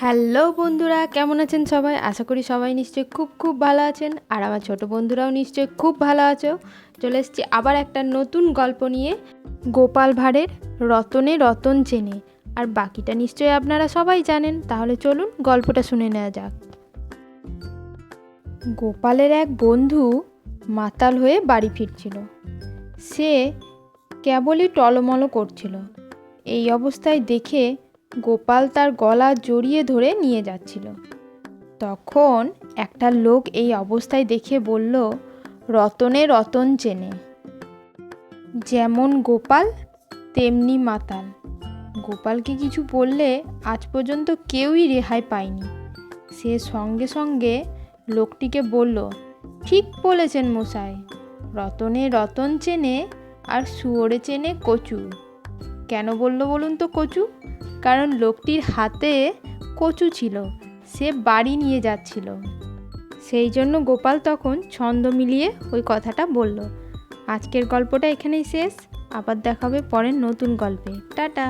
Hello বন্ধুরা, কেমন আছেন সবাই? আশা করি সবাই নিশ্চয়ই খুব খুব ভালো আছেন, আর আমার ছোট বন্ধুরাও নিশ্চয়ই খুব ভালো আছো। চলে এসছি আবার একটা নতুন গল্প নিয়ে, গোপাল ভাঁড়ের রতনে রতন চেনে। আর বাকিটা নিশ্চয়ই আপনারা সবাই জানেন, তাহলে চলুন গল্পটা শুনে নেওয়া যাক। গোপালের এক বন্ধু মাতাল হয়ে বাড়ি ফিরছিল। সে কেবলই টলমলো করছিল। এই অবস্থায় দেখে গোপাল তার গলা জড়িয়ে ধরে নিয়ে যাচ্ছিল। তখন একটা লোক এই অবস্থায় দেখে বলল, রতনে রতন চেনে। যেমন গোপাল, তেমনি মাতাল গোপালকে কিছু বললে আজ পর্যন্ত কেউই রেহাই পায়নি। সে সঙ্গে সঙ্গে লোকটিকে বলল, ঠিক বলেছেন মশাই, রতনে রতন চেনে আর শুয়োরে চেনে কচু। কেন বলল বলুন তো কচু? কারণ লোকটির হাতে কচু ছিল, সে বাড়ি নিয়ে যাচ্ছিল। সেই জন্য গোপাল তখন ছন্দ মিলিয়ে ওই কথাটা বলল, আজকের গল্পটা এখানেই শেষ, আবার দেখাবে পরের নতুন গল্পে। টাটা।